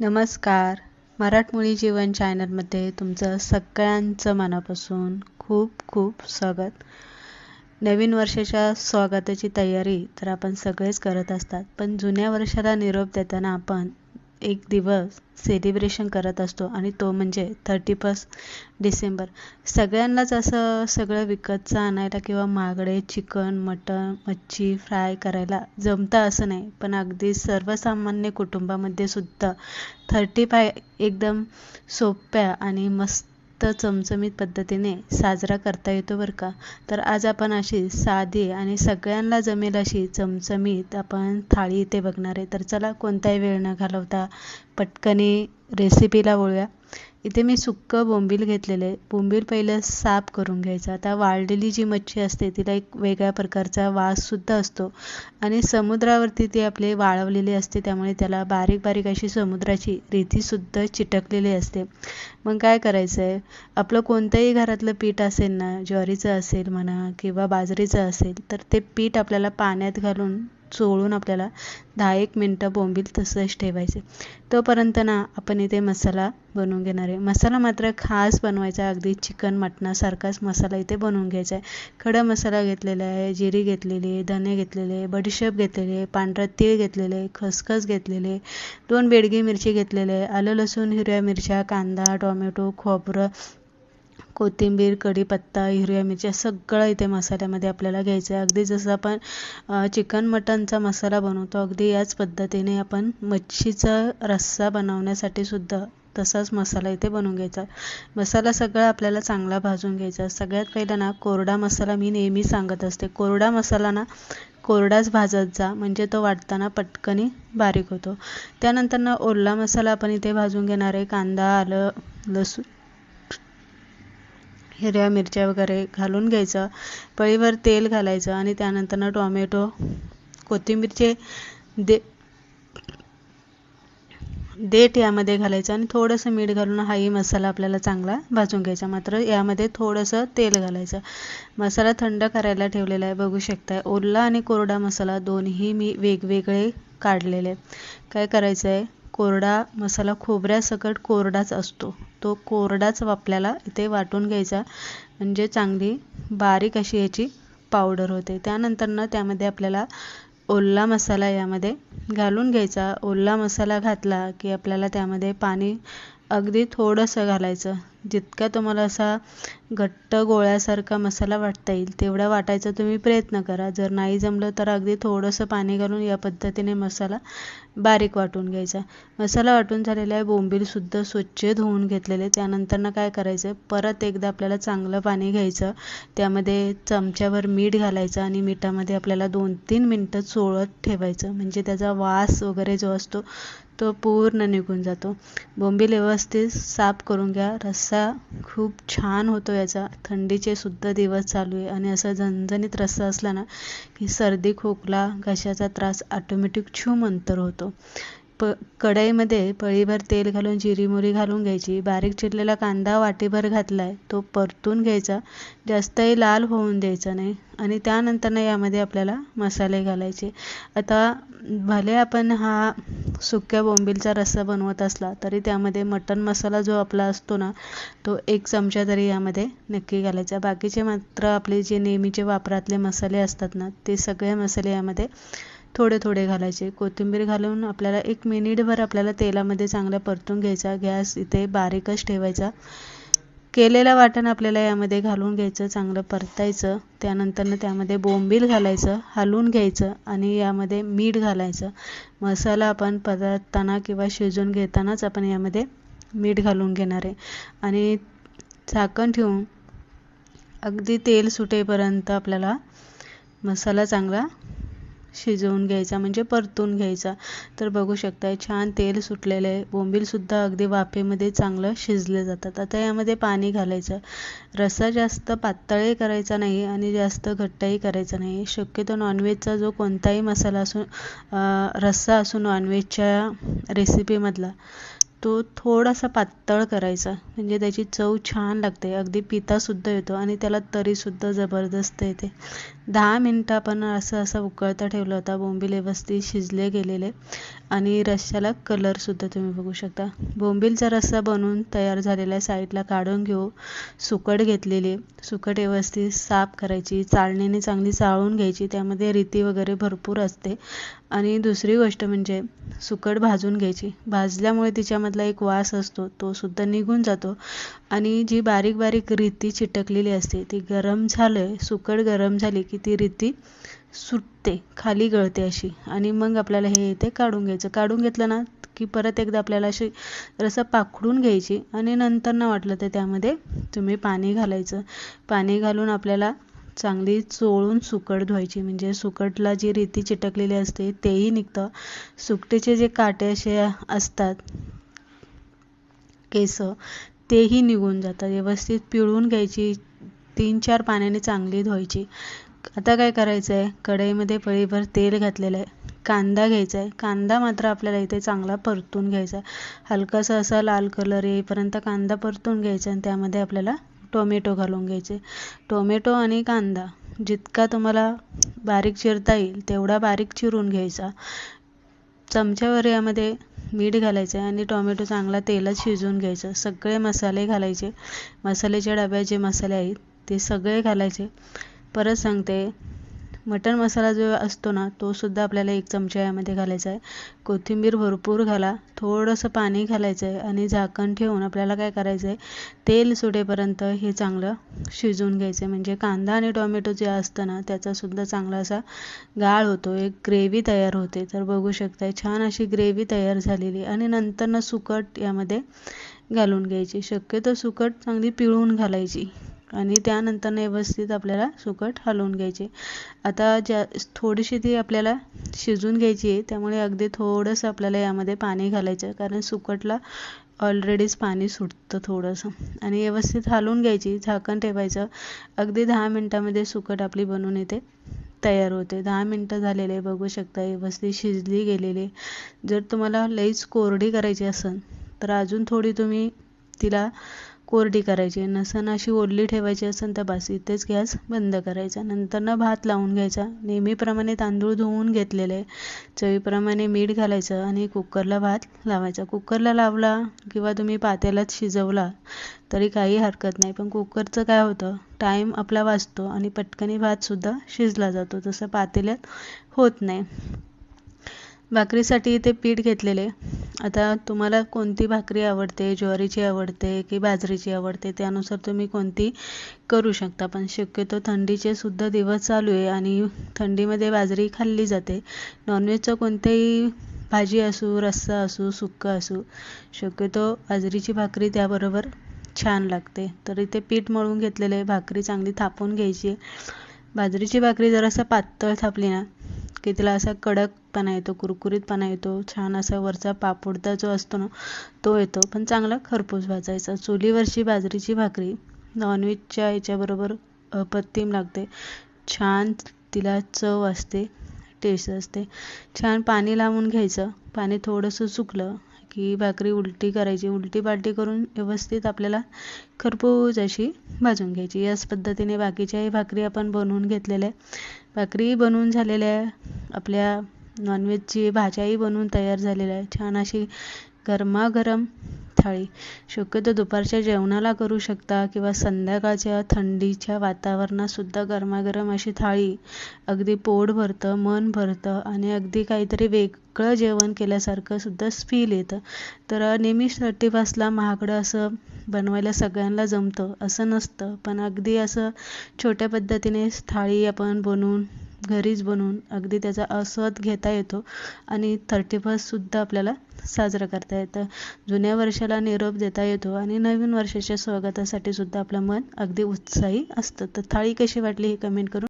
नमस्कार. मराठमोळी जीवन चॅनलमध्ये तुमचं सगळ्यांचं मनापासून खूप खूप स्वागत. नवीन वर्षाच्या स्वागताची तयारी तर आपण सगळेच करत असतात पण जुन्या वर्षाला निरोप देताना आपण एक दिवस सेलिब्रेशन करत असतो आणि तो म्हणजे थर्टी फर्स्ट डिसेंबर. सगळ्यांनाच असं सगळं विकतचं आणायला किंवा महागडे चिकन मटन मच्छी फ्राय करायला जमतं असं नाही. पण अगदी सर्वसामान्य कुटुंबामध्ये सुद्धा थर्टी फाय एकदम सोप्या आणि मस्त चमचमीत पद्धतीने साजरा करता येतो बरं का? तर आज आपण अशी साधी आणि सगळ्यांना जमेल अशी चमचमीत आपण थाळी इथे बघणार आहे. तर चला कोणताही वेळ न घालवता पटकनी रेसिपीला वळूया. इथे मी सुक्कं बोंबील घेतलेलं आहे. बोंबील पहिलं साफ करून घ्यायचं. आता वाळलेली जी मच्छी असते तिला एक वेगळ्या प्रकारचा वाससुद्धा असतो. आणि समुद्रावरती ती आपले वाळवलेली असते त्यामुळे त्याला बारीक बारीक अशी समुद्राची रेतीसुद्धा चिटकलेली असते. मग काय करायचं आहे आपलं कोणतंही घरातलं पीठ असेल ना ज्वारीचं असेल म्हणा किंवा बाजरीचं असेल तर ते पीठ आपल्याला पाण्यात घालून चोळून आपल्याला दहा एक मिनटं बोंबील तसंच ठेवायचे. तोपर्यंत ना आपण इथे मसाला बनवून घेणार आहे. मसाला मात्र खास बनवायचा अगदी चिकन मटणासारखाच मसाला इथे बनवून घ्यायचा आहे. खडा मसाला घेतलेला आहे जिरी घेतलेली आहे धने घेतलेले आहे बडीशेप घेतलेले आहे पांढरा तीळ घेतलेले आहे खसखस घेतलेले दोन बेडगी मिरची घेतलेले आहे आलं लसूण हिरव्या मिरच्या कांदा टोमॅटो खोबरं कोथिंबीर कढीपत्ता हिरव्या मिरच्या सगळं इथे मसाल्यामध्ये आपल्याला घ्यायचं आहे. अगदी जसं आपण चिकन मटनचा मसाला बनवतो अगदी याच पद्धतीने आपण मच्छीचा रस्सा बनवण्यासाठी सुद्धा तसाच मसाला इथे बनवून घ्यायचा मसाला सगळा आपल्याला चांगला भाजून घ्यायचा सगळ्यात पहिला ना कोरडा मसाला मी नेहमी सांगत असते. कोरडा मसाला ना कोरडाच भाजत जा म्हणजे तो वाटताना पटकनी बारीक होतो. त्यानंतर ना ओला मसाला आपण इथे भाजून घेणार आहे. कांदा आलं लसूण हिरव्या मिरच्या वगैरे घालून घ्यायचं. पळीवर तेल घालायचं आणि त्यानंतर टॉमॅटो कोथिंबीरचे दे देठ यामध्ये घालायचं आणि थोडंसं मीठ घालून हाही मसाला आपल्याला चांगला भाजून घ्यायचा. मात्र यामध्ये थोडंसं तेल घालायचं. मसाला थंड करायला ठेवलेला आहे बघू शकताय. ओला आणि कोरडा मसाला दोन्ही मी वेगवेगळे काढलेले. काय करायचं आहे कोरडा मसाला खोबऱ्यासकट कोरडाच असतो. तो कोरडाच आपल्याला इथे वाटून घ्यायचा. म्हणजे चांगली बारीक अशी याची पावडर होते. त्यानंतर ना त्यामध्ये आपल्याला ओला मसाला यामध्ये घालून घ्यायचा. ओला मसाला घातला की आपल्याला त्यामध्ये पाणी अगदी थोडंसं घालायचं. जितका तुम्हाला असा घट्ट गोळ्यासारखा मसाला वाटता येईल तेवढा वाटायचा तुम्ही प्रयत्न करा. जर नाही जमलं तर अगदी थोडंसं पाणी घालून या पद्धतीने मसाला बारीक वाटून घ्यायचा. मसाला वाटून झालेला आहे बोंबीलसुद्धा स्वच्छ धुवून घेतलेले. त्यानंतरनं काय करायचं? परत एकदा आपल्याला चांगलं पाणी घ्यायचं. त्यामध्ये चमच्यावर मीठ घालायचं आणि मिठामध्ये आपल्याला दोन तीन मिनटं चोळत ठेवायचं. म्हणजे त्याचा वास वगैरे जो असतो तो पूर्ण निघून जातो. बोंबील व्यवस्थित साफ करून घ्या. रस्सा खूप छान होतो याचा. थंडीचे सुद्धा दिवस चालू आहे आणि असा झणझणीत रस्सा असला ना की सर्दी खोकला घशाचा त्रास ऑटोमॅटिक छूम अंतर होतो. प कढईमध्ये पळीभर तेल घालून जिरीमुरी घालून घ्यायची. बारीक चिरलेला कांदा वाटीभर घातला आहे तो परतून घ्यायचा. जास्तही लाल होऊन द्यायचा नाही. आणि त्यानंतर यामध्ये आपल्याला मसाले घालायचे. आता भले आपण हा सुक्या बोंबीलचा रस्सा बनवत असला तरी त्यामध्ये मटन मसाला जो आपला असतो ना तो एक चमचा तरी यामध्ये नक्की घालायचा. बाकीचे मात्र आपले जे नेहमीचे वापरातले मसाले असतात ना ते सगळे मसाले यामध्ये थोडे थोडे घालायचे. कोथिंबीर घालून आपल्याला एक मिनिटभर आपल्याला तेलामध्ये चांगला परतून घ्यायचा. गॅस इथे बारीकच ठेवायचा. केलेलं वाटण आपल्याला यामध्ये घालून घ्यायचं चांगलं परतायचं. त्यानंतरनं त्यामध्ये बोंबील घालायचं हलवून घ्यायचं आणि यामध्ये मीठ घालायचं. मसाला आपण परतताना किंवा शिजवून घेतानाच आपण यामध्ये मीठ घालून घेणार आहे. आणि झाकण ठेवून अगदी तेल सुटेपर्यंत आपल्याला मसाला चांगला शिजवून घ्यायचा म्हणजे परतून घ्यायचा. तर बघू शकताय छान तेल सुटलेलं आहे. बोंबीलसुद्धा अगदी वाफेमध्ये चांगलं शिजले जातात. आता यामध्ये पाणी घालायचं. रस्सा जास्त पातळही करायचा नाही आणि जास्त घट्टही करायचा नाही. शक्यतो नॉनव्हेजचा जो कोणताही मसाला असो रस्सा असो नॉनव्हेजच्या रेसिपीमधला तो थोडासा पातळ करायचा. म्हणजे त्याची चव छान लागते. अगदी पितासुद्धा येतो आणि त्याला तरीसुद्धा जबरदस्त येते. दहा मिनटं आपण असं असं उकळता ठेवलं होता. बोंबील व्यवस्थित शिजले गेलेले. आणि रस्स्याला कलरसुद्धा तुम्ही बघू शकता. बोंबीलचा रस्सा बनवून तयार झालेला साईडला काढून घेऊ सुकट घेतलेली सुकट व्यवस्थित साफ करायची चाळणीने चांगली चाळून घ्यायची त्यामध्ये रीती वगैरे भरपूर असते. आणि दुसरी गोष्ट म्हणजे सुकट भाजून घ्यायची. भाजल्यामुळे तिच्यामधला एक वास असतो तो सुद्धा निघून जातो. आणि जी बारीक बारीक रीती चिटकलेली असते ती गरम झालं सुकट गरम झाली की ती रीती सुटते खाली गळते अशी. आणि मग आपल्याला हे इथे काढून घ्यायचं. काढून घेतलं ना की परत एकदा आपल्याला अशी रसं पाखडून घ्यायची आणि नंतर ना वाटलं तर त्यामध्ये तुम्ही पाणी घालायचं. पाणी घालून आपल्याला चांगली चोळून सुकट धुवायची. म्हणजे सुकटला जी रीती चिटकलेली असते तेही निघतं. सुकटीचे जे काटे असे असतात केस तेही निघून जातात. व्यवस्थित पिळून घ्यायची. तीन चार पाण्याने चांगली धुवायची. आता काय करायचं आहे कढईमध्ये पळीभर तेल घातलेलं आहे कांदा घ्यायचा आहे कांदा मात्र आपल्याला इथे चांगला परतून घ्यायचा आहे हलकासा असा लाल कलर येईपर्यंत कांदा परतून घ्यायचा आणि त्यामध्ये आपल्याला टोमॅटो घालून घ्यायचे. टोमॅटो आणि कांदा जितका तुम्हाला बारीक चिरता येईल तेवढा बारीक चिरून घ्यायचा. चमच्यावर यामध्ये मीठ घालायचं आहे आणि टोमॅटो चांगला तेलात शिजवून घ्यायचं. सगळे मसाले घालायचे. मसाल्याच्या डब्यात जे मसाले आहेत ते सगळे घालायचे. परत सांगते. मटण मसाला जो असतो ना तो सुद्धा आपल्याला एक चमचा यामध्ये घालायचा आहे. कोथिंबीर भरपूर घाला थोडंसं पाणी घालायचं आहे आणि झाकण ठेवून आपल्याला काय करायचं आहे तेल सुटेपर्यंत हे चांगलं शिजवून घ्यायचं आहे. म्हणजे कांदा आणि टोमॅटो जे असतं ना त्याचासुद्धा चांगला असा गाळ होतो एक ग्रेव्ही तयार होते. तर बघू शकताय छान अशी ग्रेव्ही तयार झालेली आणि नंतर ना सुकट यामध्ये घालून घ्यायची. शक्यतो सुकट चांगली पिळून घालायची. आणि त्यानंतर व्यवस्थित आपल्याला सुकट हलवून घ्यायचे. आता ज्या थोडीशी ती आपल्याला शिजून घ्यायची आहे त्यामुळे अगदी थोडंसं आपल्याला यामध्ये पाणी घालायचं कारण सुकटला ऑलरेडीच पाणी सुटतं थोडंसं. आणि व्यवस्थित हलवून घ्यायची झाकण ठेवायचं. अगदी दहा मिनटामध्ये सुकट आपली बनवून येते तयार होते. दहा मिनटं झालेले बघू शकता व्यवस्थित शिजली गेलेली जर तुम्हाला लईच कोरडी करायची असेल तर अजून थोडी तुम्ही तिला कोरडी करायची. नसन अशी ओढली ठेवायची असेल तर बस इथेच गॅस बंद करायचा. नंतरनं भात लावून घ्यायचा. नेहमीप्रमाणे तांदूळ धुवून घेतलेले. चवीप्रमाणे मीठ घालायचं आणि कुकरला भात लावायचा. कुकरला लावला किंवा तुम्ही पातेलाच शिजवला तरी काही हरकत नाही. पण कुकरचं काय होतं? टाईम आपला वाचतो आणि पटकनी भातसुद्धा शिजला जातो. तसं पातेल्यात होत नाही. भाकरीसाठी इथे पीठ घेतलेले. आता तुम्हाला कोणती भाकरी आवडते ज्वारीची आवडते की बाजरीची आवडते त्यानुसार तुम्ही कोणती करू शकता. पण शक्यतो थंडीचे सुद्धा दिवस चालू आहे आणि थंडीमध्ये बाजरी खाल्ली जाते. नॉनव्हेजचं कोणतेही भाजी असू रस्सा असू सुक्का असू शक्यतो बाजरीची भाकरी त्याबरोबर छान लागते. तर इथे पीठ मळून घेतलेले भाकरी चांगली थापून घ्यायची बाजरीची भाकरी जरासं पातळ थापली ना की तिला असा कडक पणा येतो कुरकुरीतपणा येतो छान असा वरचा पापुडता जो असतो ना तो येतो. पण चांगला खरपूस भाजायचा. चुलीवरची बाजरीची भाकरी नॉनव्हेजच्या याच्याबरोबर अप्रतिम लागते. छान तिला चव असते टेस्ट असते. छान पाणी लावून घ्यायचं. पाणी थोडंसं सुकलं की भाकरी उलटी करायची. उलटी पालटी करून व्यवस्थित आपल्याला खरपूस अशी भाजून घ्यायची. याच पद्धतीने बाकीच्याही भाकरी आपण बनवून घेतलेल्या आहे भाकरी बनवून झालेल्या आपल्या नॉनव्हेजची भाज्याही बनवून तयार झालेल्या आहे छान अशी गरमागरम थाळी. शक्यतो दुपारच्या जेवणाला करू शकता किंवा संध्याकाळच्या थंडीच्या वातावरणातसुद्धा गरमागरम अशी थाळी अगदी पोट भरतं मन भरतं आणि अगदी काहीतरी वेगळं जेवण केल्यासारखं सुद्धा फील येतं. तर नेहमीच थर्टी फर्स्टला महागडं असं बनवायला सगळ्यांना जमतं असं नसतं. पण अगदी असं छोट्या पद्धतीने थाळी आपण बनवून घरीच बनवून अगदी त्याचा आस्वाद घेता येतो आणि थर्टी फर्स्टसुद्धा आपल्याला साजरा करता येतं. जुन्या वर्षाला निरोप देता येतो आणि नवीन वर्षाच्या स्वागतासाठी सुद्धा आपलं मन अगदी उत्साही असतं. तर थाळी कशी वाटली हे कमेंट करून